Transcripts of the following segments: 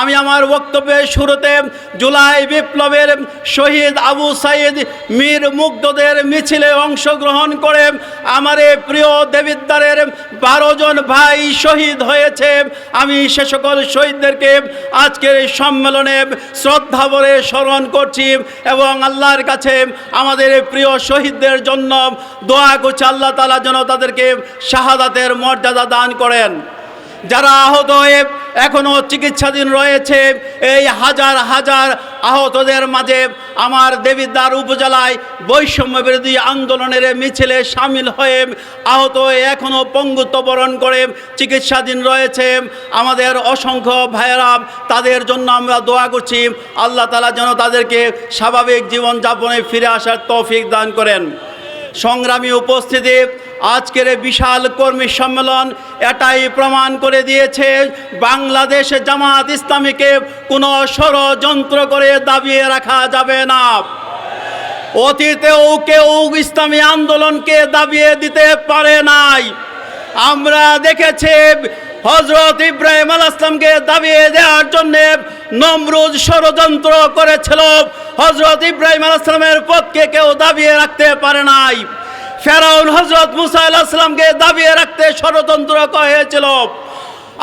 আমি আমার বক্তব্যের শুরুতে জুলাই বিপ্লবের শহীদ আবু সাইদ মীর মুগ্ধদের মিছিলে অংশগ্রহণ করে আমার প্রিয় দেবিদ্বারের বারো জন ভাই শহীদ হয়েছে। আমি সে সকল শহীদদেরকে আজকের এই সম্মেলনে শ্রদ্ধা ভরে স্মরণ করছি এবং আল্লাহর কাছে আমাদের প্রিয় শহীদদের জন্য দোয়া করছি। আল্লাহ তালা যেন তাদেরকে শাহাদাতের মর্যাদা দান করেন। যারা আহত হয়ে এখনও চিকিৎসাধীন রয়েছে। এই হাজার হাজার আহতদের মাঝে আমার দেবিদ্বার উপজেলায় বৈষম্য বিরোধী আন্দোলনের মিছিলে সামিল হয়ে আহত এখনও পঙ্গুত্ব বরণ করে চিকিৎসাধীন রয়েছে। আমাদের অসংখ্য ভাইয়েরা, তাদের জন্য আমরা দোয়া করছি। আল্লাহ তালা যেন তাদেরকে স্বাভাবিক জীবনযাপনে ফিরে আসার তৌফিক দান করেন। সংগ্রামী উপস্থিতি আজকের এই বিশাল কর্মী সম্মেলন এটাই প্রমাণ করে দিয়েছে বাংলাদেশ জামাত ইসলামীকে কোনো ষড়যন্ত্র করে দাবিয়ে রাখা যাবে না। অতীতেও কেউ ইসলামী আন্দোলনকে দাবিয়ে দিতে পারে নাই। আমরা দেখেছি হজরত ইব্রাহিম আল আসলামকে দাবিয়ে দেওয়ার জন্য নমরুদ ষড়যন্ত্র করেছিল। হজরত ইব্রাহিম আল আসলামের পথকে কেউ দাবিয়ে রাখতে পারে নাই। ফেরাউন হজরত মুসা আলাহিসামকে দাবিয়ে রাখতে ষড়যন্ত্র হয়েছিল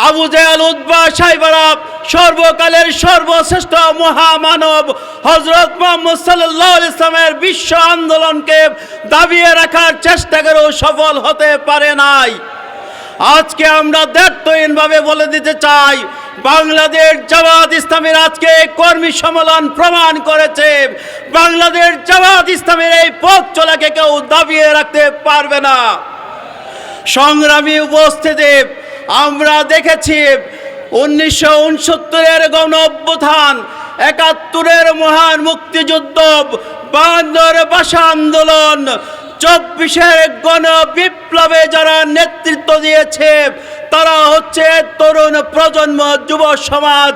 আবু জায়াল উদ্বা সাইবারা সর্বকালের সর্বশ্রেষ্ঠ মহামানব হজরত মোহাম্মদ সাল্লাহ ইসলামের বিশ্ব আন্দোলনকে দাবিয়ে রাখার চেষ্টা করেও সফল হতে পারে নাই। আজকে আমরা দায়িত্বহীনভাবে বলে দিতে চাই বাংলাদেশ জামাত ইসলামের আজকে কর্মী সম্মেলন প্রমাণ করেছে। বাংলাদেশ জামাত ইসলামের এই পথ চলাকে কেউ দাবিয়ে রাখতে পারবে না। সংগ্রামী উপস্থিতি, আমরা দেখেছি উনিশশো উনসত্তরের গণ একাত্তরের মহান মুক্তিযুদ্ধ বান্দর ভাষা আন্দোলন চব্বিশের গণ বিপ্লবে যারা নেতৃত্ব দিয়েছে, তারা হচ্ছে তরুণ প্রজন্ম যুব সমাজ।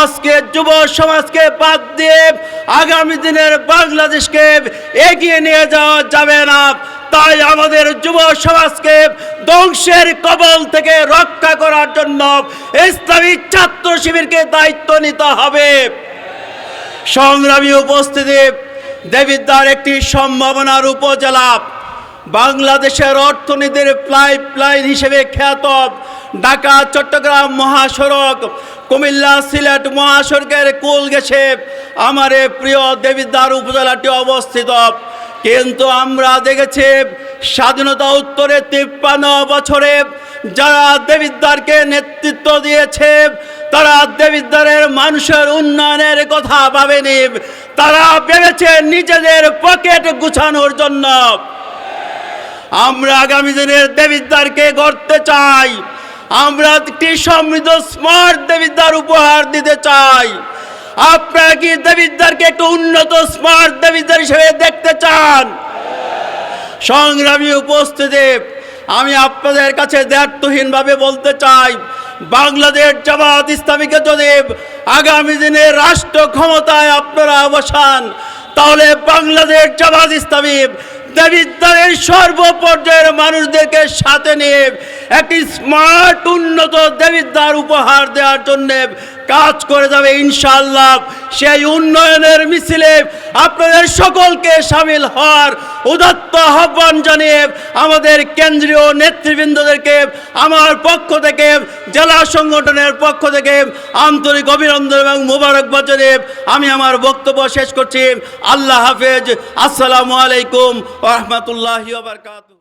আজকে যুব সমাজকে বাদ দিয়ে আগামী দিনের বাংলাদেশকে এগিয়ে নিয়ে যাওয়া যাবে না। তাই আমাদের যুব সমাজকে ধ্বংসের কবল থেকে রক্ষা করার জন্য ইসলামী ছাত্র শিবিরকে দায়িত্ব নিতে হবে। সংগ্রামী উপস্থিতি দেবিদ্বার একটি সম্ভাবনার উপজেলা। বাংলাদেশের অর্থনীতির প্লাইপ লাইন হিসেবে খ্যাত ঢাকা, চট্টগ্রাম মহাসড়ক, কুমিল্লা সিলেট মহাসড়কের কুল গেছে। আমার প্রিয় দেবিদ্বার উপজেলাটি অবস্থিত। কিন্তু আমরা দেখেছি স্বাধীনতা উত্তরে তিপ্পান্ন বছরে যারা দেবিদ্বারকে নেতৃত্ব দিয়েছে তারা দেবিদ্বারের মানুষের উন্নয়নের কথা ভাবেনি। তারা ভেবেছে নিজেদের পকেট গুছানোর জন্য। আমরা আগামী দিনের দেবিদ্বারকে গড়তে চাই। আমরা একটি সমৃদ্ধ, স্মার্ট দেবিদ্বার উপহার দিতে চাই। আপনারা কি দেবিদ্বারকে একটু উন্নত, স্মার্ট দেবিদ্বার হিসেবে দেখতে চান? সংগ্রামী উপস্থিতি, আমি আপনাদের কাছে দায়িত্বহীনভাবে বলতে চাই বাংলাদেশ জামাত ইসলামীকে যদি আগামী দিনে রাষ্ট্র ক্ষমতায় আপনারা অবসান তাহলে বাংলাদেশ জামাত ইসলামী দেবিদ্বারের সর্বপর্যায়ের মানুষদেরকে সাথে নিয়ে একটি স্মার্ট, উন্নত দেবিদ্বার উপহার দেওয়ার জন্যে কাজ করে যাবে ইনশাল্লাহ সেই উন্নয়নের মিছিলে আপনাদের সকলকে সামিল হওয়ার উদাত্ত আহ্বান জানিয়ে আমাদের কেন্দ্রীয় নেতৃবৃন্দদেরকে, আমার পক্ষ থেকে, জেলা সংগঠনের পক্ষ থেকে আন্তরিক অভিনন্দন এবং মুবারকবাদ জানিয়ে আমি আমার বক্তব্য শেষ করছি। আল্লাহ হাফেজ। আসসালামু আলাইকুম রহমতুল্লাহ বারকাত